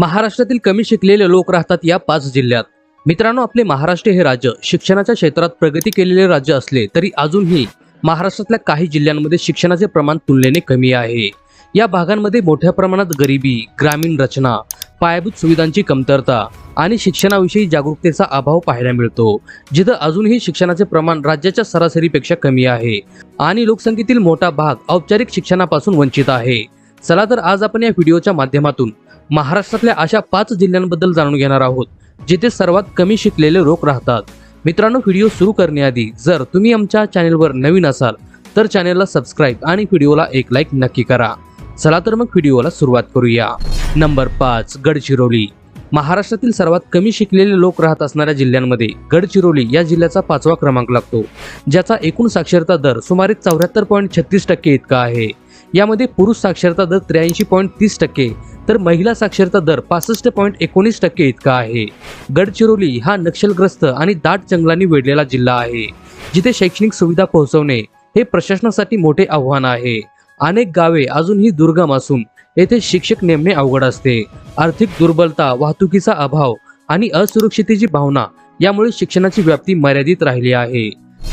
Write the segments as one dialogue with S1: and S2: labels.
S1: महाराष्ट्रातील कमी शिकलेले लोक राहतात या पाच जिल्ह्यात. मित्रांनो आपले महाराष्ट्र हे राज्य शिक्षणाच्या क्षेत्रात प्रगती केलेले राज्य असले तरी अजूनही महाराष्ट्रातल्या काही जिल्ह्यांमध्ये शिक्षणाचे प्रमाण तुलनेने कमी आहे. या भागांमध्ये मोठ्या प्रमाणात गरिबी ग्रामीण रचना पायाभूत सुविधांची कमतरता आणि शिक्षणाविषयी जागरूकतेचा अभाव पाहायला मिळतो जिथं अजूनही शिक्षणाचे प्रमाण राज्याच्या सरासरीपेक्षा कमी आहे आणि लोकसंख्येतील मोठा भाग औपचारिक शिक्षणापासून वंचित आहे. चला तर आज आपण या व्हिडिओच्या माध्यमातून महाराष्ट्रातल्या अशा पाच जिल्ह्यांबद्दल जाणून घेणार आहोत जिथे सर्वात कमी शिकलेले लोक राहतात. मित्रांनो व्हिडिओ सुरू करण्याआधी जर तुम्ही आमच्या चॅनेलवर नवीन असाल तर चॅनेलला सबस्क्राईब आणि व्हिडिओला एक लाईक नक्की करा. चला तर मग व्हिडिओला सुरुवात करूया. नंबर पाच गडचिरोली. महाराष्ट्रातील सर्वात कमी शिकलेले लोक राहत असणाऱ्या जिल्ह्यांमध्ये गडचिरोली या जिल्ह्याचा पाचवा क्रमांक लागतो ज्याचा एकूण साक्षरता दर सुमारे चौऱ्याहत्तर पॉईंट छत्तीस टक्के इतका आहे. यामध्ये पुरुष साक्षरता दर त्र्याऐंशी पॉईंट तीस टक्के तर महिला साक्षरता दर पासष्ट पॉईंट एकोणीस टक्के इतका आहे. गडचिरोली हा नक्षलग्रस्त आणि दाट जंगलांनी वेढलेला जिल्हा आहे जिथे शैक्षणिक सुविधा पोहोचवणे हे प्रशासनासाठी मोठे आव्हान आहे. अनेक गावे अजूनही दुर्गम असून येथे शिक्षक नेमणे अवघड असते. आर्थिक दुर्बलता वाहतुकीचा अभाव आणि असुरक्षितेची भावना यामुळे शिक्षणाची व्याप्ती मर्यादित राहिली आहे.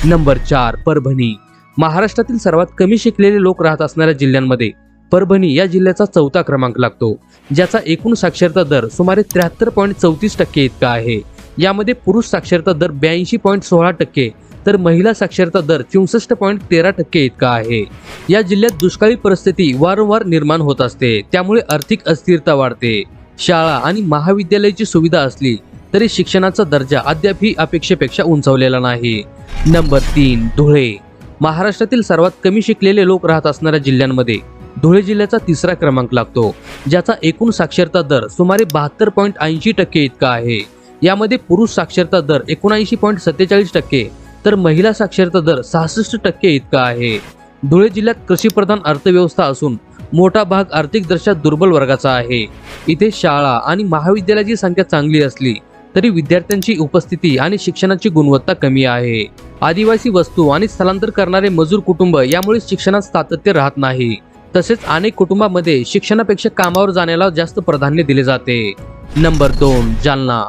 S1: नंबर चार परभणी. महाराष्ट्रातील सर्वात कमी शिकलेले लोक राहत असणाऱ्या जिल्ह्यांमध्ये परभणी या जिल्ह्याचा चौथा क्रमांक लागतो ज्याचा एकूण साक्षरता दर सुमारे त्र्याहत्तर पॉईंट चौतीस टक्के इतका आहे. यामध्ये पुरुष साक्षरता दर ब्याऐंशी पॉईंट सोळा टक्के तर महिला साक्षरता दर चौसष्ट पॉईंट तेरा टक्के इतका आहे. या जिल्ह्यात दुष्काळी परिस्थिती वारंवार निर्माण होत असते त्यामुळे आर्थिक अस्थिरता वाढते. शाळा आणि महाविद्यालयाची सुविधा असली तरी शिक्षणाचा दर्जा अद्यापही अपेक्षेपेक्षा उंचावलेला नाही. नंबर तीन धुळे. महाराष्ट्रातील सर्वात कमी शिकलेले लोक राहत असणाऱ्या जिल्ह्यांमध्ये धुळे जिल्ह्याचा तिसरा क्रमांक लागतो ज्याचा एकूण साक्षरता दर सुमारे बहात्तर पॉईंट ऐंशी टक्के इतका आहे. यामध्ये पुरुष साक्षरता दर एकोणऐंशी पॉईंट सत्तेचाळीस टक्के तर महिला साक्षरता दर सहासष्ट टक्के इतका आहे. धुळे जिल्ह्यात कृषीप्रधान अर्थव्यवस्था असून मोठा भाग आर्थिकदृष्ट्या दुर्बल वर्गाचा आहे. इथे शाळा आणि महाविद्यालयाची संख्या चांगली असली तरी विद्यार्थ्यांची उपस्थिती आणि शिक्षणाची गुणवत्ता कमी आहे. आदिवासी वस्तू आणि स्थलांतर करणारे मजूर कुटुंब यामुळे शिक्षणात सातत्य राहत नाही. तसेच अनेक कुटुंबामध्ये शिक्षणापेक्षा कामावर जाण्याला जास्त प्राधान्य दिले जाते. नंबर दोन जालना.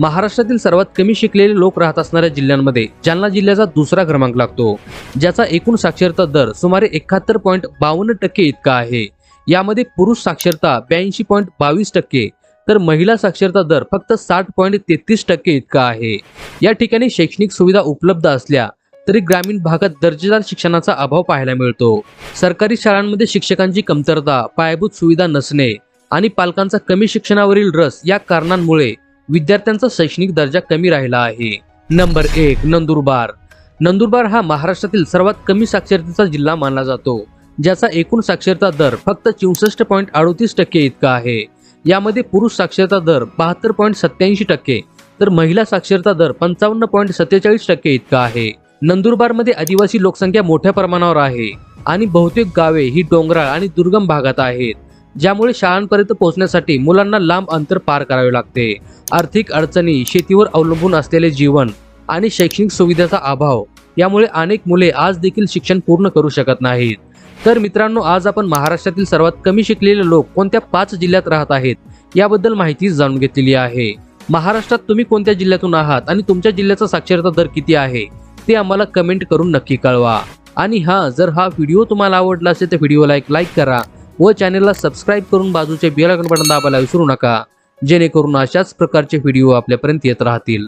S1: महाराष्ट्रातील सर्वात कमी शिकलेले लोक राहत असणाऱ्या जिल्ह्यांमध्ये जालना जिल्ह्याचा दुसरा क्रमांक लागतो. ज्याचा एकूण साक्षरता दर सुमारे एकाहत्तर पॉईंट बावन्न टक्के इतका आहे. यामध्ये पुरुष साक्षरता ब्याऐंशी पॉईंट बावीस टक्के तर महिला साक्षरता दर फक्त साठ पॉईंट तेहतीस टक्के इतका आहे. या ठिकाणी शैक्षणिक सुविधा उपलब्ध असल्या तरी ग्रामीण भागात दर्जेदार शिक्षणाचा अभाव पाहायला मिळतो. सरकारी शाळांमध्ये शिक्षकांची कमतरता पायाभूत सुविधा नसणे आणि पालकांचा कमी शिक्षणावरील रस या कारणांमुळे विद्यार्थ्यांचा शैक्षणिक दर्जा कमी राहिला आहे. नंबर एक नंदुरबार. नंदुरबार हा महाराष्ट्रातील सर्वात कमी साक्षरतेचा जिल्हा मानला जातो ज्याचा एकूण साक्षरता दर फक्त चौसष्ट पॉईंट अडोतीस टक्के इतका आहे. यामध्ये पुरुष साक्षरता दर बहात्तर पॉईंट सत्याऐंशी टक्के तर महिला साक्षरता दर पंचावन्न पॉईंट सत्तेचाळीस टक्के इतका आहे. नंदुरबारमध्ये आदिवासी लोकसंख्या मोठ्या प्रमाणावर आहे आणि बहुतेक गावे ही डोंगराळ आणि दुर्गम भागात आहेत ज्यामुळे शाळांपर्यंत पोहोचण्यासाठी मुलांना लांब अंतर पार करावे लागते. आर्थिक अडचणी शेतीवर अवलंबून असलेले जीवन आणि शैक्षणिक सुविधेचा अभाव यामुळे अनेक मुले आज देखील शिक्षण पूर्ण करू शकत नाहीत. तर मित्रांनो आज आपण महाराष्ट्रातील सर्वात कमी शिकलेले लोक कोणत्या पाच जिल्ह्यात राहत आहेत याबद्दल माहिती जाणून घेतलेली आहे. महाराष्ट्रात तुम्ही कोणत्या जिल्ह्यातून आहात आणि तुमच्या जिल्ह्याचा साक्षरता दर किती आहे ते आम्हाला कमेंट करून नक्की कळवा. आणि हा जर हा व्हिडिओ तुम्हाला आवडला असेल तर व्हिडिओला एक लाईक करा व चॅनेलला सबस्क्राईब करून बाजूचे बेल आयकॉन बटन दाबायला विसरू नका जेणेकरून अशाच प्रकारचे व्हिडिओ आपल्यापर्यंत येत राहतील.